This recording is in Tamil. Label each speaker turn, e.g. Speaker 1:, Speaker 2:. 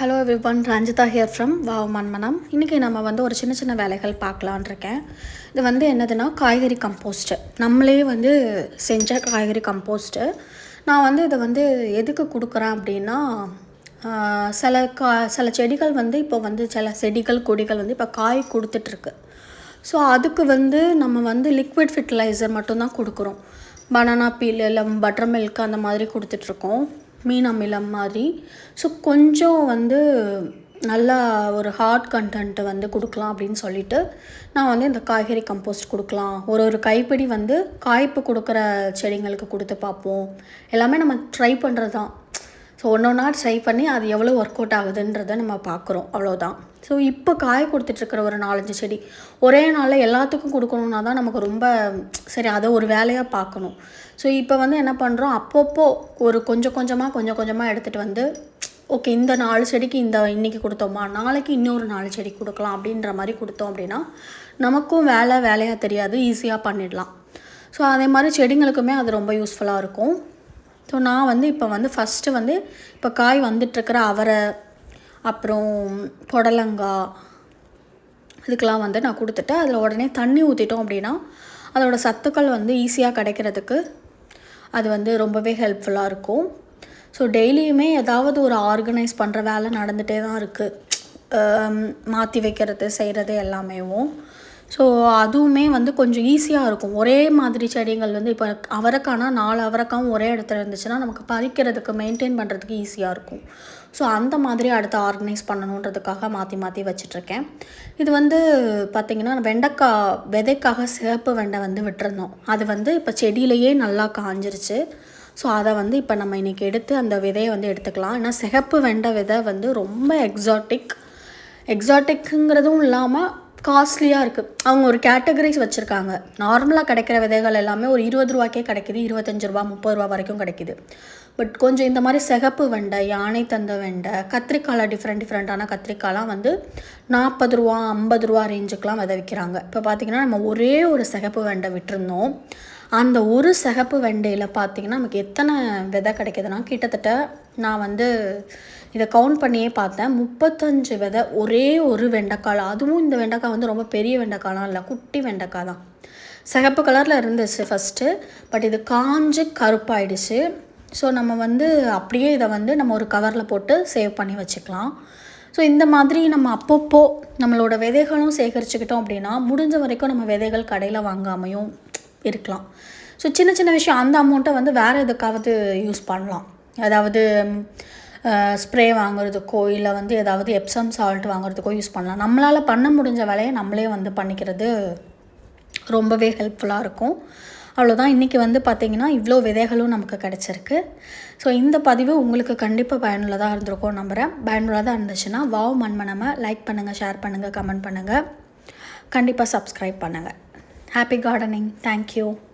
Speaker 1: Hello everyone Ranjitha here from wow Manmanam இன்றைக்கி நம்ம வந்து ஒரு சின்ன சின்ன வேலைகள் பார்க்கலான் இருக்கேன் இது வந்து என்னதுன்னா காய்கறி கம்போஸ்ட்டு நம்மளே வந்து செஞ்ச காய்கறி கம்போஸ்ட்டு நான் வந்து இதை வந்து எதுக்கு கொடுக்குறேன் அப்படின்னா சில கா சில செடிகள் வந்து இப்போ வந்து சில செடிகள் கொடிகள் வந்து இப்போ காய் கொடுத்துட்ருக்கு ஸோ அதுக்கு வந்து நம்ம வந்து லிக்விட் ஃபெர்டிலைசர் மட்டும்தான் கொடுக்குறோம் பனானா பீல் இல்லை பட்டர் மில்க் அந்த மாதிரி கொடுத்துட்ருக்கோம் மீன் அமிலம் மாதிரி ஸோ கொஞ்சம் வந்து நல்லா ஒரு ஹார்ட் கண்டென்ட்டு வந்து கொடுக்கலாம் அப்படின்னு சொல்லிட்டு நான் வந்து இந்த காய்கறி கம்போஸ்ட் கொடுக்கலாம் ஒரு ஒரு கைப்பிடி வந்து காய்ப்பு கொடுக்குற செடிங்களுக்கு கொடுத்து பார்ப்போம் எல்லாமே நம்ம ட்ரை பண்ணுறது தான் ஸோ ஒன்று ஒன்றா ட்ரை பண்ணி அது எவ்வளோ ஒர்க் அவுட் ஆகுதுன்றதை நம்ம பார்க்குறோம் அவ்வளோதான் ஸோ இப்போ காய கொடுத்துட்ருக்கிற ஒரு நாலஞ்சு செடி ஒரே நாளில் எல்லாத்துக்கும் கொடுக்கணுன்னா தான் நமக்கு ரொம்ப சரி அதை ஒரு வேலையாக பார்க்கணும் ஸோ இப்போ வந்து என்ன பண்ணுறோம் அப்பப்போ ஒரு கொஞ்சம் கொஞ்சமாக கொஞ்சம் கொஞ்சமாக எடுத்துகிட்டு வந்து ஓகே இந்த நாலு செடிக்கு இந்த இன்றைக்கி கொடுத்தோமா நாளைக்கு இன்னொரு நாலு செடி கொடுக்கலாம் அப்படின்ற மாதிரி கொடுத்தோம் அப்படின்னா நமக்கும் வேலை வேலையாக தெரியாது ஈஸியாக பண்ணிடலாம் ஸோ அதே மாதிரி செடிங்களுக்குமே அது ரொம்ப யூஸ்ஃபுல்லாக இருக்கும் ஸோ நான் வந்து இப்போ வந்து ஃபஸ்ட்டு வந்து இப்போ காய் வந்துட்டுருக்கிற அவரை அப்புறம் புடலங்காய் இதுக்கெலாம் வந்து நான் கொடுத்துட்டு அதில் உடனே தண்ணி ஊற்றிட்டோம் அப்படின்னா அதோடய சத்துக்கள் வந்து ஈஸியாக கிடைக்கிறதுக்கு அது வந்து ரொம்பவே ஹெல்ப்ஃபுல்லாக இருக்கும் ஸோ டெய்லியுமே ஏதாவது ஒரு ஆர்கனைஸ் பண்ணுற வேலை நடந்துகிட்டே தான் இருக்குது மாற்றி வைக்கிறது செய்கிறது எல்லாமேவும் ஸோ அதுவுமே வந்து கொஞ்சம் ஈஸியாக இருக்கும் ஒரே மாதிரி செடிகள் வந்து இப்போ அவரைக்கானா நாலு அவரைக்காவும் ஒரே இடத்துல இருந்துச்சுன்னா நமக்கு பறிக்கிறதுக்கு மெயின்டைன் பண்ணுறதுக்கு ஈஸியாக இருக்கும் ஸோ அந்த மாதிரி அடுத்து ஆர்கனைஸ் பண்ணணுன்றதுக்காக மாற்றி மாற்றி வச்சிட்ருக்கேன் இது வந்து பார்த்திங்கன்னா வெண்டைக்காய் விதைக்காக சிவப்பு வெண்டை வந்து விட்டுருந்தோம் அது வந்து இப்போ செடியிலையே நல்லா காஞ்சிருச்சு ஸோ அதை வந்து இப்போ நம்ம இன்றைக்கி எடுத்து அந்த விதையை வந்து எடுத்துக்கலாம் ஏன்னா சிகப்பு வெண்டை விதை வந்து ரொம்ப எக்ஸாட்டிக் எக்ஸாட்டிக்குங்கிறதும் இல்லாமல் காஸ்ட்லியாக இருக்குது அவங்க ஒரு கேட்டகரிஸ் வச்சுருக்காங்க நார்மலாக கிடைக்கிற விதைகள் எல்லாமே ஒரு இருபது ரூபாய்க்கே கிடைக்கிது இருபத்தஞ்சி ரூபா முப்பது ரூபா வரைக்கும் கிடைக்கிது பட் கொஞ்சம் இந்த மாதிரி சிகப்பு வெண்டை யானை தந்த வெண்டை கத்திரிக்காயில் டிஃப்ரெண்ட் டிஃப்ரெண்ட்டான கத்திரிக்காய்லாம் வந்து நாற்பது ரூபா ஐம்பது ரூபா ரேஞ்சுக்கெலாம் விதை விற்கிறாங்க இப்போ பார்த்திங்கன்னா நம்ம ஒரே ஒரு சிகப்பு வெண்டை விட்டுருந்தோம் அந்த ஒரு சிகப்பு வெண்டையில் பார்த்திங்கன்னா நமக்கு எத்தனை விதை கிடைக்கிதுன்னா கிட்டத்தட்ட நான் வந்து இதை கவுண்ட் பண்ணியே பார்த்தேன் முப்பத்தஞ்சு விதை ஒரே ஒரு வெண்டைக்காய் அதுவும் இந்த வெண்டைக்காய் வந்து ரொம்ப பெரிய வெண்டைக்காய்லாம் இல்லை குட்டி வெண்டைக்காய் தான் சிகப்பு கலரில் இருந்துச்சு ஃபஸ்ட்டு பட் இது காஞ்சு கருப்பாயிடுச்சு ஸோ நம்ம வந்து அப்படியே இதை வந்து நம்ம ஒரு கவரில் போட்டு சேவ் பண்ணி வச்சுக்கலாம் ஸோ இந்த மாதிரி நம்ம அப்பப்போ நம்மளோட விதைகளும் சேகரிச்சுக்கிட்டோம் அப்படின்னா முடிஞ்ச வரைக்கும் நம்ம விதைகள் கடையில் வாங்காமையும் இருக்கலாம் ஸோ சின்ன சின்ன விஷயம் அந்த அமௌண்ட்டை வந்து வேறு எதுக்காவது யூஸ் பண்ணலாம் அதாவது ஸ்ப்ரே வாங்குறதுக்கோ இல்லை வந்து ஏதாவது எப்சம் சால்ட் வாங்குறதுக்கோ யூஸ் பண்ணலாம் நம்மளால் பண்ண முடிஞ்ச வேலையை நம்மளே வந்து பண்ணிக்கிறது ரொம்பவே ஹெல்ப்ஃபுல்லாக இருக்கும் அவ்வளோதான் இன்றைக்கி வந்து பார்த்திங்கன்னா இவ்வளோ விதைகளும் நமக்கு கிடச்சிருக்கு ஸோ இந்த பதிவு உங்களுக்கு கண்டிப்பாக பயனுள்ளதாக இருந்திருக்கும் நம்புகிறேன் பயனுள்ளதாக இருந்துச்சுன்னா வாவ் மண்மனமாக லைக் பண்ணுங்கள் ஷேர் பண்ணுங்கள் கமெண்ட் பண்ணுங்கள் கண்டிப்பாக சப்ஸ்கிரைப் பண்ணுங்கள் Happy gardening. Thank you.